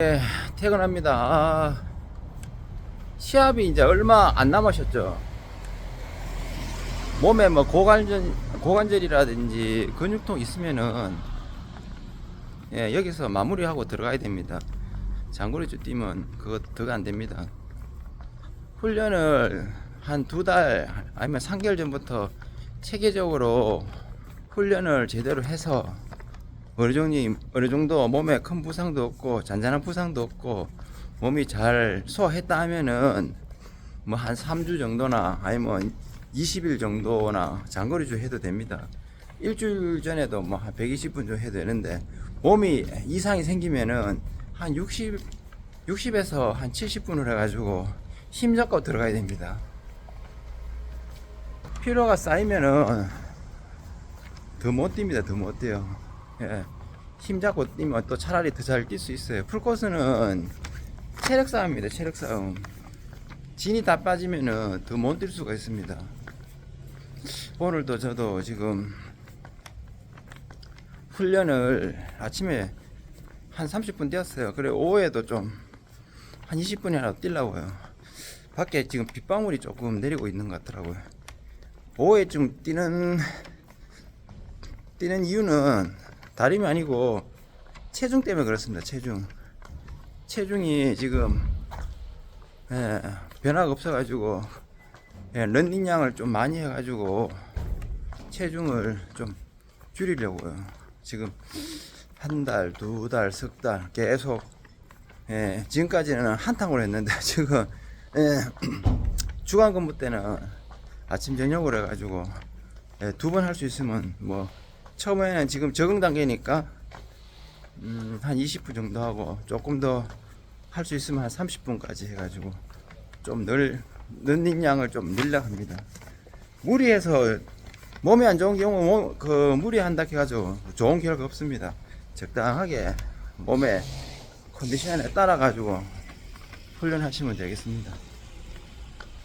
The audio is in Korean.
네, 퇴근합니다. 아, 시합이 이제 얼마 안 남으셨죠? 몸에 뭐 고관절, 고관절이라든지 근육통 있으면은 예, 여기서 마무리하고 들어가야 됩니다. 장거리주 뛰면 그거 더안 됩니다. 훈련을 한 두 달 아니면 3개월 전부터 체계적으로 훈련을 제대로 해서 어느 정도, 어느 정도 몸에 큰 부상도 없고 잔잔한 부상도 없고 몸이 잘 소화했다 하면은 뭐 한 3주 정도나 아니면 20일 정도나 장거리주 해도 됩니다. 일주일 전에도 뭐 한 120분 정도 해도 되는데 몸이 이상이 생기면은 한 60, 60에서 한 70분을 해가지고 힘 잡고 들어가야 됩니다. 피로가 쌓이면은 더 못 뜁니다. 더 못 뛰어. 예. 힘 잡고 뛰면 또 차라리 더 잘 뛸 수 있어요. 풀코스는 체력 싸움입니다. 체력 싸움. 진이 다 빠지면은 더 못 뛸 수가 있습니다. 오늘도 저도 지금 훈련을 아침에 한 30분 뛰었어요. 그래 오후에도 좀 한 20분이라도 뛰려고요. 밖에 지금 빗방울이 조금 내리고 있는 것 같더라고요. 오후에 좀 뛰는 뛰는 이유는 다름이 아니고 체중 때문에 그렇습니다. 체중. 체중이 지금 예, 변화가 없어가지고 예, 런닝량을 좀 많이 해가지고 체중을 좀 줄이려고요. 지금 한 달, 두 달, 석 달 계속 예, 지금까지는 한탕으로 했는데 지금 예, 주간 근무 때는 아침 저녁으로 해가지고 예, 두번 할 수 있으면 뭐 처음에는 지금 적응 단계니까 음, 한 20분 정도 하고 조금 더 할 수 있으면 한 30분까지 해가지고 좀늘 런닝량을 좀 늘려 합니다. 무리해서 몸이 안 좋은 경우 몸, 그 무리한다 해가지고 좋은 결과 없습니다. 적당하게 몸의 컨디션에 따라 가지고 훈련하시면 되겠습니다.